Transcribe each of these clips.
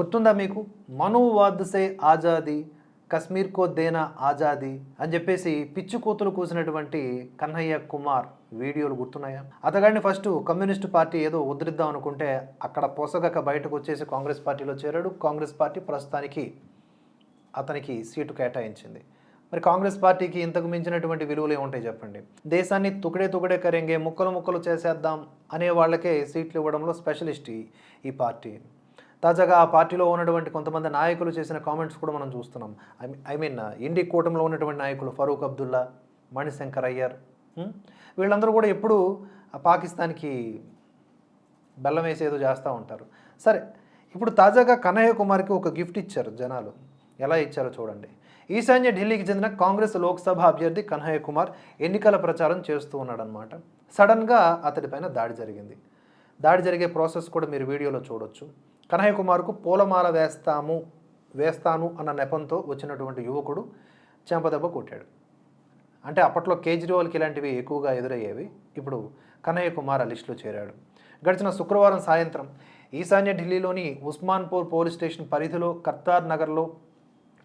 గుర్తుందా మీకు? మను వాద్సే ఆజాదీ కశ్మీర్ కో దేనా ఆజాదీ అని చెప్పేసి పిచ్చి కూతులు కూసినటువంటి కన్నయ్య కుమార్ వీడియోలు గుర్తున్నాయా? అతగాడిని ఫస్ట్ కమ్యూనిస్ట్ పార్టీ ఏదో ఉద్రిద్దాం అనుకుంటే అక్కడ పొసగక బయటకు వచ్చేసి కాంగ్రెస్ పార్టీలో చేరాడు. కాంగ్రెస్ పార్టీ ప్రస్తుతానికి అతనికి సీటు కేటాయించింది. మరి కాంగ్రెస్ పార్టీకి ఇంతకు మించినటువంటి విలువలు ఏముంటాయి చెప్పండి? దేశాన్ని తుకడే తుకడే కరెంగే ముక్కలు ముక్కలు చేసేద్దాం అనే వాళ్ళకే సీట్లు ఇవ్వడంలో స్పెషలిస్ట్ ఈ పార్టీ. తాజాగా ఆ పార్టీలో ఉన్నటువంటి కొంతమంది నాయకులు చేసిన కామెంట్స్ కూడా మనం చూస్తున్నాం. ఐ మీన్ ఇండి కూటమిలో ఉన్నటువంటి నాయకులు ఫరూక్ అబ్దుల్లా మణిశంకర్ అయ్యర్ వీళ్ళందరూ కూడా ఎప్పుడు పాకిస్తాన్కి బెల్లం వేసేదో చేస్తూ ఉంటారు. సరే ఇప్పుడు తాజాగా కన్నయ్య కుమార్కి ఒక గిఫ్ట్ ఇచ్చారు జనాలు. ఎలా ఇచ్చారో చూడండి. ఈశాన్య ఢిల్లీకి చెందిన కాంగ్రెస్ లోక్సభ అభ్యర్థి కన్హయ్య కుమార్ ఎన్నికల ప్రచారం చేస్తూ ఉన్నాడనమాట సడన్గా అతడిపైన దాడి జరిగింది. దాడి జరిగే ప్రాసెస్ కూడా మీరు వీడియోలో చూడొచ్చు. కన్నయ్య కుమార్కు పూలమాల వేస్తాము వేస్తాను అన్న నెపంతో వచ్చినటువంటి యువకుడు చెంపదెబ్బ కొట్టాడు. అంటే అప్పట్లో కేజ్రీవాల్కి ఇలాంటివి ఎక్కువగా ఎదురయ్యేవి. ఇప్పుడు కన్నయ్య కుమార్ ఆ లిస్టులో చేరాడు. గడిచిన శుక్రవారం సాయంత్రం ఈశాన్య ఢిల్లీలోని ఉస్మాన్పూర్ పోలీస్ స్టేషన్ పరిధిలో కర్తార్ నగర్లో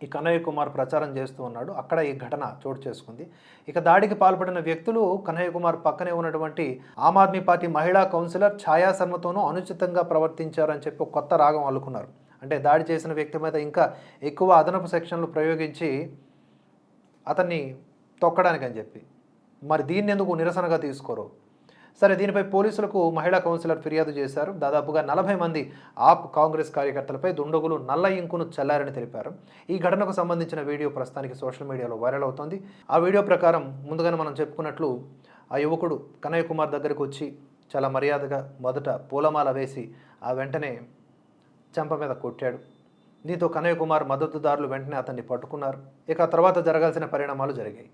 ఈ కన్నయ్య కుమార్ ప్రచారం చేస్తూ ఉన్నాడు. అక్కడ ఈ ఘటన చోటు చేసుకుంది. ఇక దాడికి పాల్పడిన వ్యక్తులు కన్నయ్య కుమార్ పక్కనే ఉన్నటువంటి ఆమ్ ఆద్మీ పార్టీ మహిళా కౌన్సిలర్ ఛాయా శర్మతోనూ అనుచితంగా ప్రవర్తించారని చెప్పి ఒక కొత్త రాగం అల్లుకున్నారు. అంటే దాడి చేసిన వ్యక్తి మీద ఇంకా ఎక్కువ అదనపు సెక్షన్లు ప్రయోగించి అతన్ని తొక్కడానికి అని చెప్పి. మరి దీన్ని ఎందుకు నిరసనగా తీసుకోరు? సరే దీనిపై పోలీసులకు మహిళా కౌన్సిలర్ ఫిర్యాదు చేశారు. దాదాపుగా నలభై మంది ఆప్ కాంగ్రెస్ కార్యకర్తలపై దుండగులు నల్ల ఇంకును చల్లారని తెలిపారు. ఈ ఘటనకు సంబంధించిన వీడియో ప్రస్తుతానికి సోషల్ మీడియాలో వైరల్ అవుతోంది. ఆ వీడియో ప్రకారం ముందుగానే మనం చెప్పుకున్నట్లు ఆ యువకుడు కనయ్య కుమార్ దగ్గరకు వచ్చి చాలా మర్యాదగా మొదట పూలమాల వేసి ఆ వెంటనే చెంప మీద కొట్టాడు. దీంతో కనయ్య కుమార్ మద్దతుదారులు వెంటనే అతన్ని పట్టుకున్నారు. ఇక తర్వాత జరగాల్సిన పరిణామాలు జరిగాయి.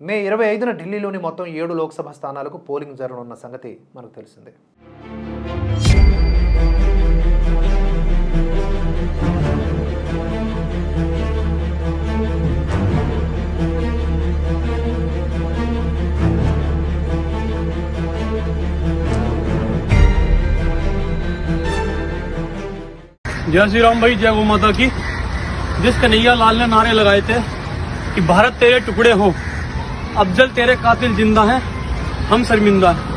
మే ఇరవై ఐదున ఢిల్లీలోని మొత్తం ఏడు లోక్సభ స్థానాలకు పోలింగ్ జరగనున్న సంగతి మనకు తెలిసిందే जय श्री राम भाई जय गौ माता की जिस कन्हैया लाल ने नारे लगाए थे कि भारत तेरे टुकड़े हो अफजल तेरे कातिल ज़िंदा हैं हम शर्मिंदा हैं।